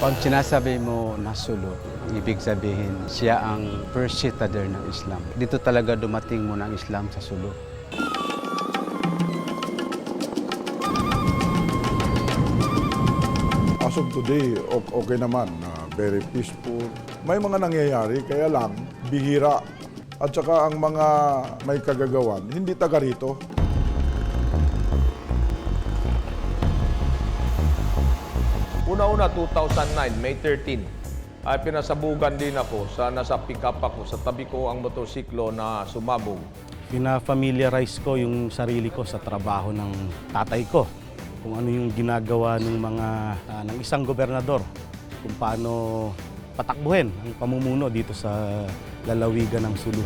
Pag sinasabi mo na Sulu, ibig sabihin siya ang first citadel ng Islam. Dito talaga dumating muna ang Islam sa Sulu. As of today, okay naman. na very peaceful. May mga nangyayari, kaya lang, bihira. At saka ang mga may kagagawan, hindi taga rito. Una-una, 2009, May 13, ay pinasabugan din ako sa nasa pick-up ako. Sa tabi ko ang motorsiklo na sumabog. Pina-familiarize ko yung sarili ko sa trabaho ng tatay ko. Kung ano yung ginagawa ng mga ah, ng isang gobernador. Kung paano patakbuhin ang pamumuno dito sa lalawigan ng Sulu.